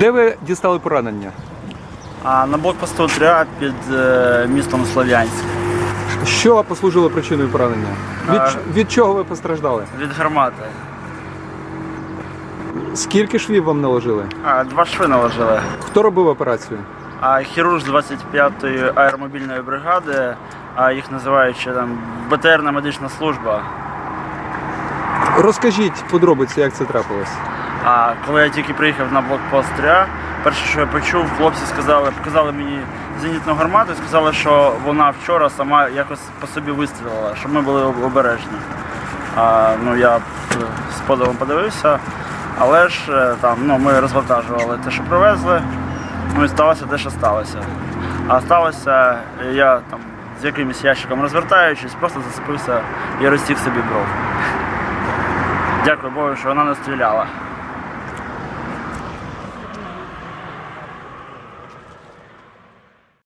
Де ви дістали поранення? А на блокпосту 3 під е, містом Слов'янськ Що послужило причиною поранення? Від, А. від чого ви постраждали? від гармати. Скільки швів вам наложили? А, два шви наложили. Хто робив операцію? А хірург з 25-ї аеромобільної бригади, а їх називають ще там БТРна медична служба. Розкажіть подробиці, як це трапилось. А коли я тільки приїхав на блокпост 3, перше, що я почув, хлопці сказали, показали мені зенітну гармату і сказали, що вона вчора сама якось по собі вистрілила, щоб ми були обережні. А, ну, я е, з подивом подивився, але ж е, там, ну, ми розвантажували те, що привезли, ну і сталося те, що сталося. А сталося, е, я там з якимось ящиком розвертаючись, просто зацепився і розтік собі бров. Дякую Богу, що вона не стріляла.